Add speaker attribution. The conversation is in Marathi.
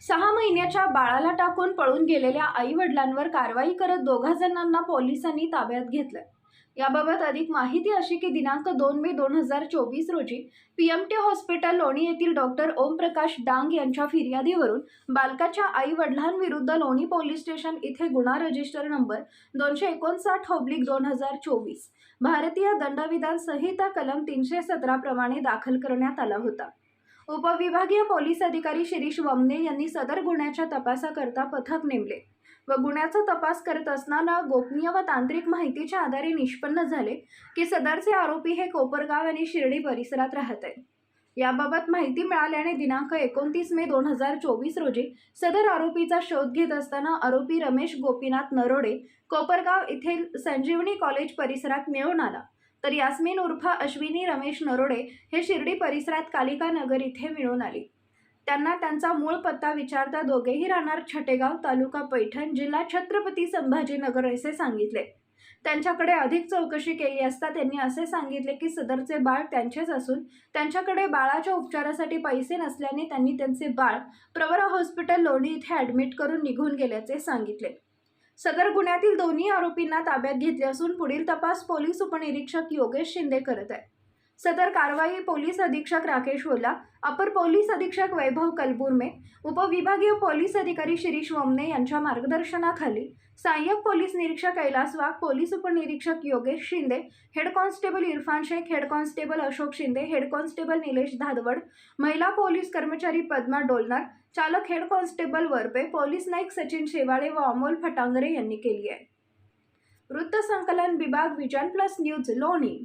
Speaker 1: सहा महिन्याच्या बाळाला टाकून पळून गेलेल्या आई वडिलांवर कारवाई करत दोघा जणांना पोलिसांनी ताब्यात घेतलं याबाबत अधिक माहिती अशी की दिनांक दोन मे दोन हजार चोवीस रोजी पी एम टी हॉस्पिटल लोणी येथील डॉक्टर ओमप्रकाश डांग यांच्या फिर्यादीवरून बालकाच्या आई वडिलांविरुद्ध लोणी पोलीस स्टेशन इथे गुन्हा रजिस्टर नंबर दोनशे एकोणसाठ ऑब्लिक दोन हजार चोवीस भारतीय दंडविधान संहिता कलम तीनशे सतरा प्रमाणे दाखल करण्यात आला होता. उपविभागीय पोलीस अधिकारी शिरीष वमने यांनी सदर गुन्ह्याच्या तपासाकरता पथक नेमले व गुन्ह्याचा तपास करत असताना गोपनीय व तांत्रिक माहितीच्या आधारे निष्पन्न झाले की सदरचे आरोपी हे कोपरगाव आणि शिर्डी परिसरात राहत आहेत. याबाबत माहिती मिळाल्याने दिनांक एकोणतीस मे दोन हजार चोवीस रोजी सदर आरोपीचा शोध घेत असताना आरोपी रमेश गोपीनाथ नरोडे कोपरगाव येथील संजीवनी कॉलेज परिसरात मिळून आला. तर यास्मिन उर्फ अश्विनी रमेश नरोडे हे शिर्डी परिसरात कालिका नगर इथे मिळून आली. त्यांना त्यांचा मूळ पत्ता विचारता दोघेही राहणार छटेगाव तालुका पैठण जिल्हा छत्रपती संभाजीनगर असे सांगितले. त्यांच्याकडे अधिक चौकशी केली असता त्यांनी असे सांगितले की सदरचे बाळ त्यांचेच असून त्यांच्याकडे बाळाच्या उपचारासाठी पैसे नसल्याने त्यांनी त्यांचे बाळ प्रवरा हॉस्पिटल लोणी इथे ॲडमिट करून निघून गेल्याचे सांगितले. सदर गुन्ह्यातील दोन्ही आरोपींना ताब्यात घेतले असून पुढील तपास पोलीस उपनिरीक्षक योगेश शिंदे करत आहे सदर कारवाई पोलीस अधीक्षक राकेश ओला अपर पोलीस अधीक्षक वैभव कलबुर्मे उपविभागीय पोलीस अधिकारी शिरीष वमने यांच्या मार्गदर्शनाखाली सहाय्यक पोलीस निरीक्षक कैलास वाघ पोलीस उपनिरीक्षक Yogesh Shinde head constable Irfan Shaikh head constable Ashok Shinde head constable Nilesh Dhadwad महिला पोलीस कर्मचारी पद्मा डोलनार चालक head constable Warpe police Naik Sachin Shewale व अमोल फटांगरे यांनी केली आहे. वृत्तसंकलन विभाग विजन प्लस न्यूज लोणी.